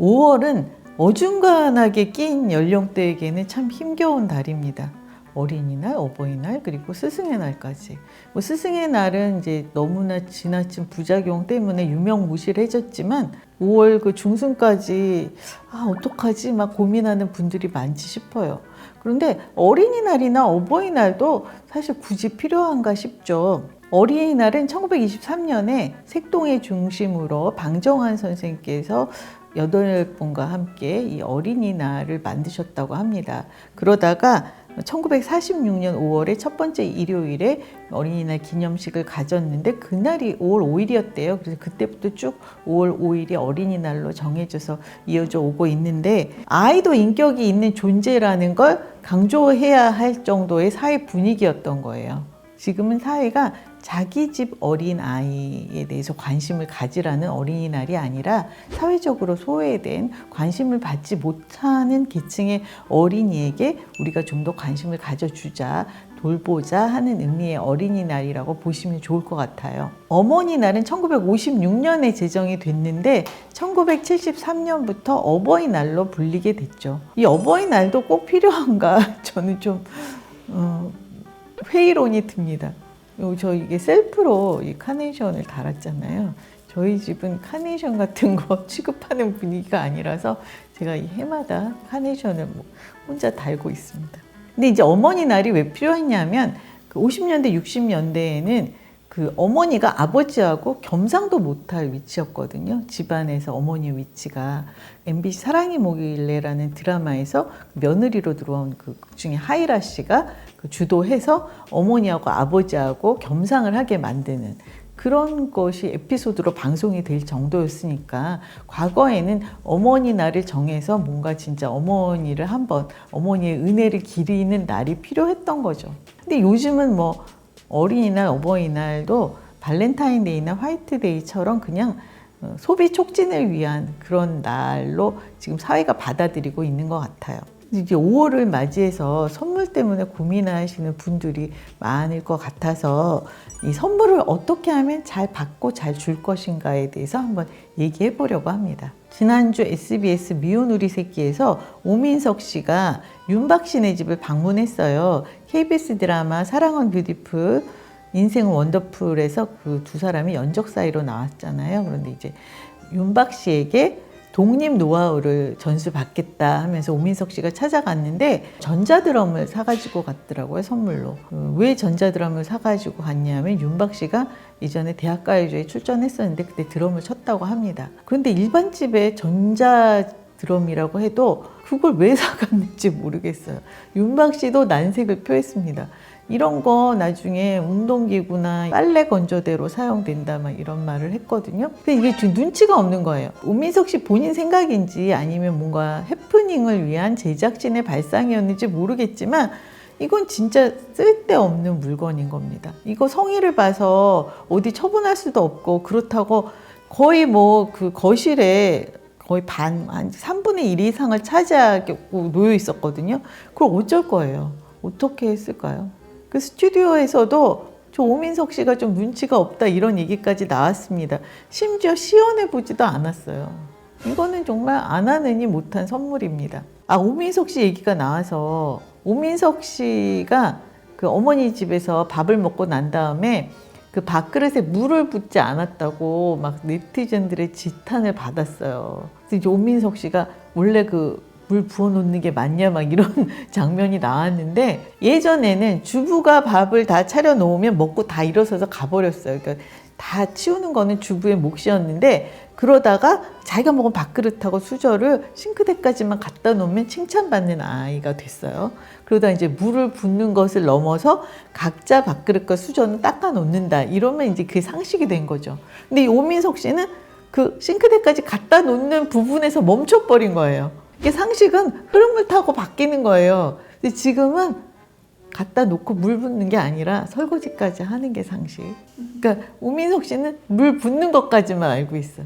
5월은 어중간하게 낀 연령대에게는 참 힘겨운 달입니다. 어린이날, 어버이날, 그리고 스승의 날까지. 뭐 스승의 날은 이제 너무나 지나친 부작용 때문에 유명무실해졌지만 5월 그 중순까지 아, 어떡하지? 막 고민하는 분들이 많지 싶어요. 그런데 어린이날이나 어버이날도 사실 굳이 필요한가 싶죠. 어린이날은 1923년에 색동의 중심으로 방정환 선생님께서 여덟 분과 함께 이 어린이날을 만드셨다고 합니다. 그러다가 1946년 5월의 첫 번째 일요일에 어린이날 기념식을 가졌는데 그날이 5월 5일이었대요. 그래서 그때부터 쭉 5월 5일이 어린이날로 정해져서 이어져 오고 있는데 아이도 인격이 있는 존재라는 걸 강조해야 할 정도의 사회 분위기였던 거예요. 지금은 사회가 자기 집 어린 아이에 대해서 관심을 가지라는 어린이날이 아니라 사회적으로 소외된 관심을 받지 못하는 계층의 어린이에게 우리가 좀 더 관심을 가져주자 돌보자 하는 의미의 어린이날이라고 보시면 좋을 것 같아요. 어머니날은 1956년에 제정이 됐는데 1973년부터 어버이날로 불리게 됐죠. 이 어버이날도 꼭 필요한가 저는 좀 어, 회의론이 듭니다. 요, 저 이게 셀프로 이 카네이션을 달았잖아요. 저희 집은 카네이션 같은 거 취급하는 분위기가 아니라서 제가 이 해마다 카네이션을 뭐 혼자 달고 있습니다. 근데 이제 어머니 날이 왜 필요했냐면 그 50년대, 60년대에는 그 어머니가 아버지하고 겸상도 못할 위치였거든요. 집안에서 어머니 위치가 MBC 사랑이 뭐길래라는 드라마에서 며느리로 들어온 그 중에 하이라 씨가 그 주도해서 어머니하고 아버지하고 겸상을 하게 만드는 그런 것이 에피소드로 방송이 될 정도였으니까 과거에는 어머니 날을 정해서 뭔가 진짜 어머니를 한번 어머니의 은혜를 기리는 날이 필요했던 거죠. 근데 요즘은 뭐 어린이날, 어버이날도 발렌타인데이나 화이트데이처럼 그냥 어, 소비 촉진을 위한 그런 날로 지금 사회가 받아들이고 있는 것 같아요. 이제 5월을 맞이해서 선물 때문에 고민하시는 분들이 많을 것 같아서 이 선물을 어떻게 하면 잘 받고 잘 줄 것인가에 대해서 한번 얘기해 보려고 합니다. 지난주 SBS 미운 우리 새끼에서 오민석 씨가 윤박 씨네 집을 방문했어요. KBS 드라마 사랑은 뷰티풀 인생은 원더풀에서 그 두 사람이 연적 사이로 나왔잖아요. 그런데 이제 윤박 씨에게 독립 노하우를 전수받겠다 하면서 오민석 씨가 찾아갔는데 전자드럼을 사가지고 갔더라고요 선물로. 어, 왜 전자드럼을 사가지고 갔냐면 윤박 씨가 이전에 대학가요제에 출전했었는데 그때 드럼을 쳤다고 합니다. 그런데 일반 집에 전자 드럼이라고 해도 그걸 왜 사갔는지 모르겠어요. 윤박 씨도 난색을 표했습니다 이런 거 나중에 운동기구나 빨래 건조대로 사용된다 막 이런 말을 했거든요. 근데 이게 좀 눈치가 없는 거예요. 우민석 씨 본인 생각인지 아니면 뭔가 해프닝을 위한 제작진의 발상이었는지 모르겠지만 이건 진짜 쓸데없는 물건인 겁니다. 이거 성의를 봐서 어디 처분할 수도 없고 그렇다고 거의 뭐 그 거실에 거의 반, 한 3분의 1 이상을 차지하고 놓여 있었거든요. 그걸 어쩔 거예요? 어떻게 했을까요? 그 스튜디오에서도 저 오민석 씨가 좀 눈치가 없다 이런 얘기까지 나왔습니다. 심지어 시연해 보지도 않았어요. 이거는 정말 안 하느니 못한 선물입니다. 아 오민석 씨 얘기가 나와서 오민석 씨가 그 어머니 집에서 밥을 먹고 난 다음에 그 밥그릇에 물을 붓지 않았다고 막 네티즌들의 지탄을 받았어요. 그래서 이제 오민석 씨가 원래 그 물 부어 놓는 게 맞냐 막 이런 장면이 나왔는데 예전에는 주부가 밥을 다 차려 놓으면 먹고 다 일어서서 가버렸어요. 그러니까 다 치우는 거는 주부의 몫이었는데 그러다가 자기가 먹은 밥그릇하고 수저를 싱크대까지만 갖다 놓으면 칭찬받는 아이가 됐어요. 그러다 이제 물을 붓는 것을 넘어서 각자 밥그릇과 수저는 닦아 놓는다. 이러면 이제 그게 상식이 된 거죠. 근데 이 오민석 씨는 그 싱크대까지 갖다 놓는 부분에서 멈춰버린 거예요. 이게 상식은 흐름을 타고 바뀌는 거예요. 근데 지금은 갖다 놓고 물 붓는 게 아니라 설거지까지 하는 게 상식. 그러니까 우민석 씨는 물 붓는 것까지만 알고 있어.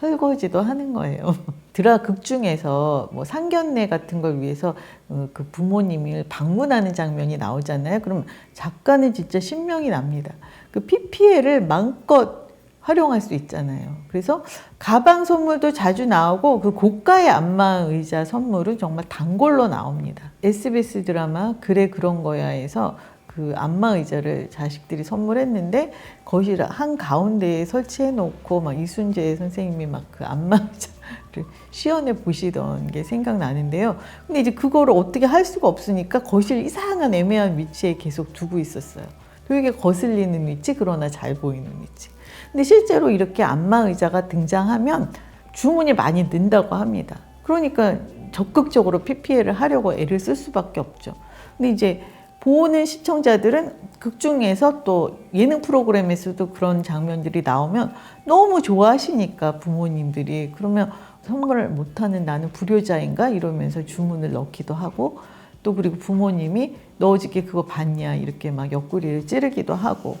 설거지도 하는 거예요. 드라 극 중에서 뭐 상견례 같은 걸 위해서 어, 그 부모님을 방문하는 장면이 나오잖아요. 그럼 작가는 진짜 신명이 납니다. 그 PPL을 마음껏 활용할 수 있잖아요. 그래서 가방 선물도 자주 나오고 그 고가의 안마 의자 선물은 정말 단골로 나옵니다. SBS 드라마 그래 그런 거야에서 그 안마 의자를 자식들이 선물했는데 거실 한 가운데에 설치해 놓고 막 이순재 선생님이 막 그 안마 의자를 시연해 보시던 게 생각나는데요. 근데 이제 그거를 어떻게 할 수가 없으니까 거실 이상한 애매한 위치에 계속 두고 있었어요. 되게 거슬리는 위치 그러나 잘 보이는 위치. 근데 실제로 이렇게 안마 의자가 등장하면 주문이 많이 는다고 합니다. 그러니까 적극적으로 PPL을 하려고 애를 쓸 수밖에 없죠. 근데 이제 보는 시청자들은 극 중에서 또 예능 프로그램에서도 그런 장면들이 나오면 너무 좋아하시니까 부모님들이 그러면 선물을 못하는 나는 불효자인가 이러면서 주문을 넣기도 하고 또 그리고 부모님이 너 어저께 그거 봤냐 이렇게 막 옆구리를 찌르기도 하고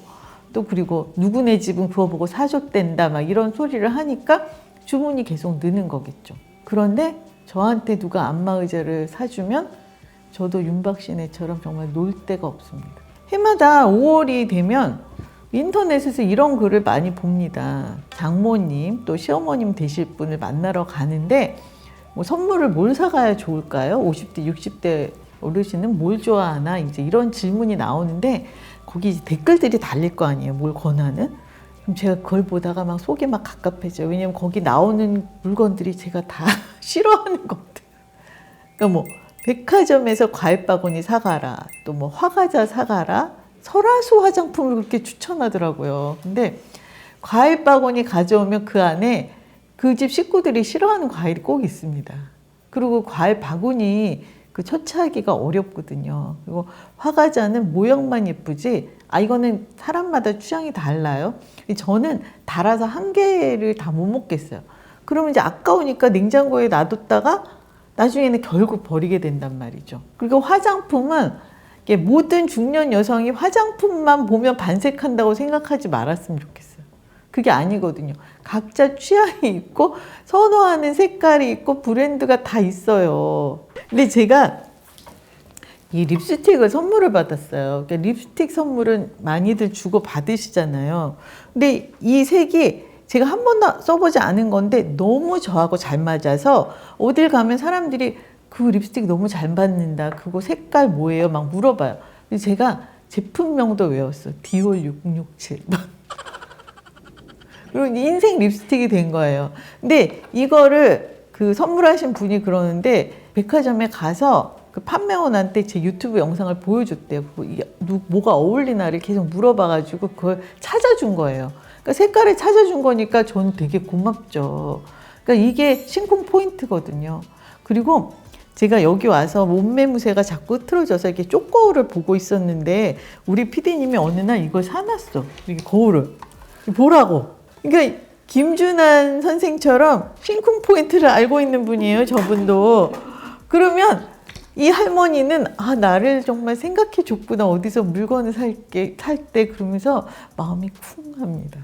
또 그리고 누구네 집은 그거 보고 사줬댄다 막 이런 소리를 하니까 주문이 계속 느는 거겠죠. 그런데 저한테 누가 안마 의자를 사주면 저도 윤박신애처럼 정말 놀 데가 없습니다. 해마다 5월이 되면 인터넷에서 이런 글을 많이 봅니다. 장모님 또 시어머님 되실 분을 만나러 가는데 뭐 선물을 뭘 사가야 좋을까요? 50대, 60대 어르신은 뭘 좋아하나 이제 이런 질문이 나오는데 거기 댓글들이 달릴 거 아니에요. 뭘 권하는? 그럼 제가 그걸 보다가 막 속이 막 갑갑해져요. 왜냐면 거기 나오는 물건들이 제가 다 싫어하는 것들. 그러니까 뭐 백화점에서 과일 바구니 사가라. 또 뭐 화과자 사가라. 설화수 화장품을 그렇게 추천하더라고요. 근데 과일 바구니 가져오면 그 안에 그 집 식구들이 싫어하는 과일이 꼭 있습니다. 그리고 과일 바구니 그 처치하기가 어렵거든요. 그리고 화과자는 모양만 예쁘지, 아, 이거는 사람마다 취향이 달라요. 저는 달아서 한 개를 다 못 먹겠어요. 그러면 이제 아까우니까 냉장고에 놔뒀다가 나중에는 결국 버리게 된단 말이죠. 그리고 화장품은 모든 중년 여성이 화장품만 보면 반색한다고 생각하지 말았으면 좋겠어요. 그게 아니거든요. 각자 취향이 있고 선호하는 색깔이 있고 브랜드가 다 있어요. 근데 제가 이 립스틱을 선물을 받았어요. 그러니까 립스틱 선물은 많이들 주고 받으시잖아요. 근데 이 색이 제가 한 번도 써보지 않은 건데 너무 저하고 잘 맞아서 어딜 가면 사람들이 그 립스틱 너무 잘 받는다. 그거 색깔 뭐예요? 막 물어봐요. 근데 제가 제품명도 외웠어. 디올 667. 그리고 인생 립스틱이 된 거예요. 근데 이거를 그 선물하신 분이 그러는데 백화점에 가서 그 판매원한테 제 유튜브 영상을 보여줬대요. 그 이- 누- 뭐가 어울리나를 계속 물어봐가지고 그걸 찾아준 거예요. 그러니까 색깔을 찾아준 거니까 저는 되게 고맙죠. 그러니까 이게 신공 포인트거든요. 그리고 제가 여기 와서 몸매 무새가 자꾸 흐트러져서 이렇게 쪼꼬를 보고 있었는데 우리 PD님이 어느 날 이걸 사놨어. 이게 거울을. 보라고. 그러니까 김준환 선생처럼 신쿵 포인트를 알고 있는 분이에요, 저분도. 그러면 이 할머니는 아 나를 정말 생각해 줬구나 어디서 물건을 살게 살 때 그러면서 마음이 쿵합니다.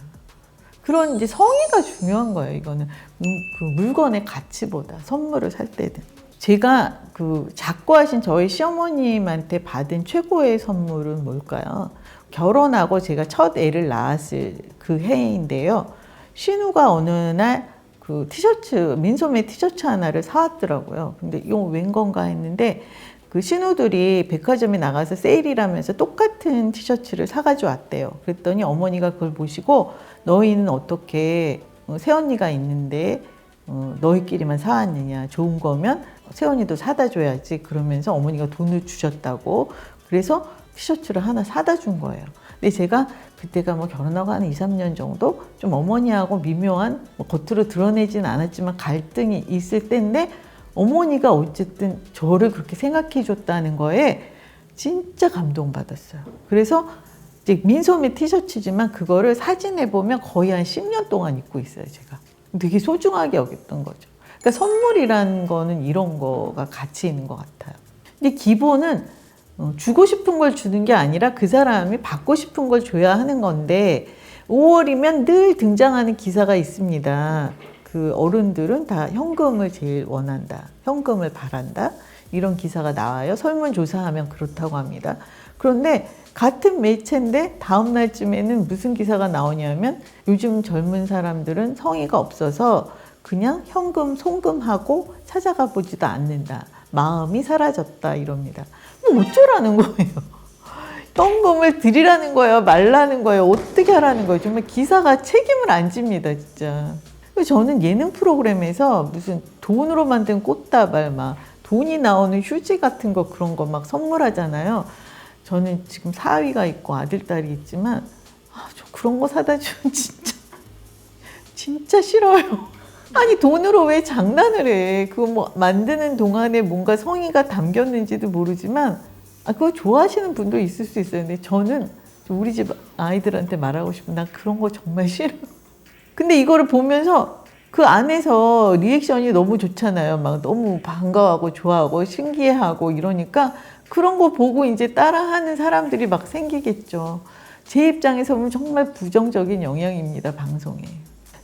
그런 이제 성의가 중요한 거예요. 이거는 음, 그 물건의 가치보다 선물을 살 때는. 제가 그 작고하신 저희 시어머님한테 받은 최고의 선물은 뭘까요? 결혼하고 제가 첫 애를 낳았을 그 해인데요. 신우가 어느 날 그 티셔츠 민소매 티셔츠 하나를 사왔더라고요. 근데 이거 웬 건가 했는데 그 신우들이 백화점에 나가서 세일이라면서 똑같은 티셔츠를 사가지고 왔대요. 그랬더니 어머니가 그걸 보시고 너희는 어떻게 어, 새언니가 있는데 어, 너희끼리만 사왔느냐 좋은 거면 새언니도 사다 줘야지 그러면서 어머니가 돈을 주셨다고 그래서 티셔츠를 하나 사다 준 거예요. 근데 제가 그때가 뭐 결혼하고 한 2, 3년 정도 좀 어머니하고 미묘한 뭐 겉으로 드러내지는 않았지만 갈등이 있을 때인데 어머니가 어쨌든 저를 그렇게 생각해 줬다는 거에 진짜 감동받았어요. 그래서 이제 민소매 티셔츠지만 그거를 사진에 보면 거의 한 10년 동안 입고 있어요, 제가. 되게 소중하게 여겼던 거죠. 그러니까 선물이라는 거는 이런 거가 가치 있는 것 같아요. 근데 기본은 어, 주고 싶은 걸 주는 게 아니라 그 사람이 받고 싶은 걸 줘야 하는 건데 5월이면 늘 등장하는 기사가 있습니다. 그 어른들은 다 현금을 제일 원한다. 현금을 바란다. 이런 기사가 나와요. 설문조사하면 그렇다고 합니다. 그런데 같은 매체인데 다음 날쯤에는 무슨 기사가 나오냐면 요즘 젊은 사람들은 성의가 없어서 그냥 현금 송금하고 찾아가 보지도 않는다. 마음이 사라졌다 이럽니다. 뭐 어쩌라는 거예요? 현금을 드리라는 거예요? 말라는 거예요? 어떻게 하라는 거예요? 정말 기사가 책임을 안 집니다, 진짜. 저는 예능 프로그램에서 무슨 돈으로 만든 꽃다발 막 돈이 나오는 휴지 같은 거 그런 거 막 선물하잖아요. 저는 지금 사위가 있고 아들 딸이 있지만 아, 저 그런 거 사다 주면 진짜 진짜 싫어요. 아니 돈으로 왜 장난을 해? 그거 뭐 만드는 동안에 뭔가 성의가 담겼는지도 모르지만 아 그거 좋아하시는 분도 있을 수 있어요. 근데 저는 우리 집 아이들한테 말하고 싶은 나 그런 거 정말 싫어. 근데 이거를 보면서 그 안에서 리액션이 너무 좋잖아요. 막 너무 반가워하고 좋아하고 신기해하고 이러니까 그런 거 보고 이제 따라하는 사람들이 막 생기겠죠. 제 입장에서 보면 정말 부정적인 영향입니다, 방송에.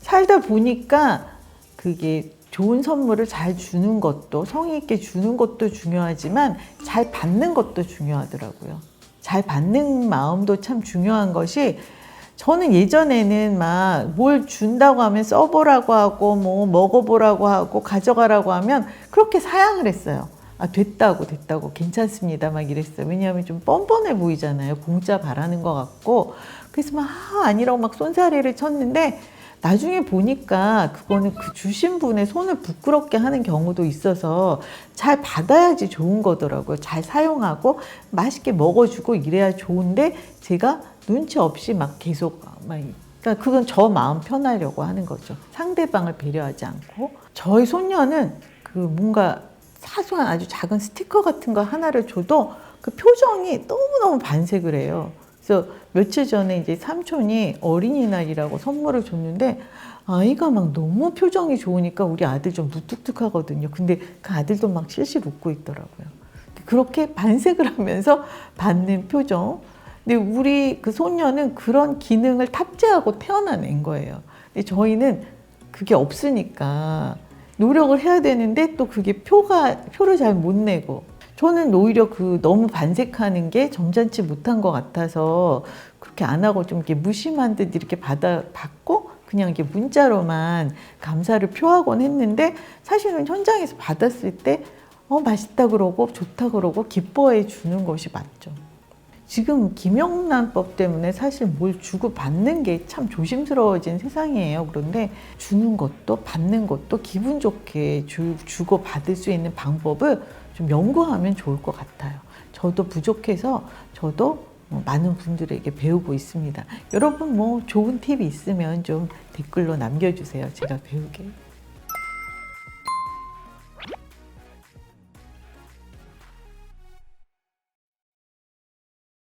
살다 보니까 그게 좋은 선물을 잘 주는 것도 성의 있게 주는 것도 중요하지만 잘 받는 것도 중요하더라고요. 잘 받는 마음도 참 중요한 것이 저는 예전에는 막 뭘 준다고 하면 써보라고 하고 뭐 먹어보라고 하고 가져가라고 하면 그렇게 사양을 했어요. 아 됐다고 됐다고 괜찮습니다 막 이랬어요. 왜냐하면 좀 뻔뻔해 보이잖아요. 공짜 바라는 것 같고 그래서 막 아, 아니라고 막 쏜살이를 쳤는데 나중에 보니까 그거는 그 주신 분의 손을 부끄럽게 하는 경우도 있어서 잘 받아야지 좋은 거더라고요. 잘 사용하고 맛있게 먹어주고 이래야 좋은데 제가 눈치 없이 막 계속 막 그러니까 그건 저 마음 편하려고 하는 거죠. 상대방을 배려하지 않고 저희 손녀는 그 뭔가 사소한 아주 작은 스티커 같은 거 하나를 줘도 그 표정이 너무너무 반색을 해요. 그래서 며칠 전에 이제 삼촌이 어린이날이라고 선물을 줬는데 아이가 막 너무 표정이 좋으니까 우리 아들 좀 무뚝뚝하거든요. 근데 그 아들도 막 실실 웃고 있더라고요. 그렇게 반색을 하면서 받는 표정. 근데 우리 그 손녀는 그런 기능을 탑재하고 태어나낸 거예요. 근데 저희는 그게 없으니까 노력을 해야 되는데 또 그게 표가 표를 잘 못 내고 저는 오히려 그 너무 반색하는 게 점잖지 못한 것 같아서 그렇게 안 하고 좀 이렇게 무심한 듯 이렇게 받아 받고 그냥 이렇게 문자로만 감사를 표하곤 했는데 사실은 현장에서 받았을 때 어, 맛있다 그러고 좋다 그러고 기뻐해 주는 것이 맞죠. 지금 김영란법 때문에 사실 뭘 주고 받는 게 참 조심스러워진 세상이에요. 그런데 주는 것도 받는 것도 기분 좋게 주, 주고 받을 수 있는 방법을 좀 연구하면 좋을 것 같아요. 저도 부족해서 저도 뭐 많은 분들에게 배우고 있습니다. 여러분 뭐 좋은 팁이 있으면 좀 댓글로 남겨주세요. 제가 배우게.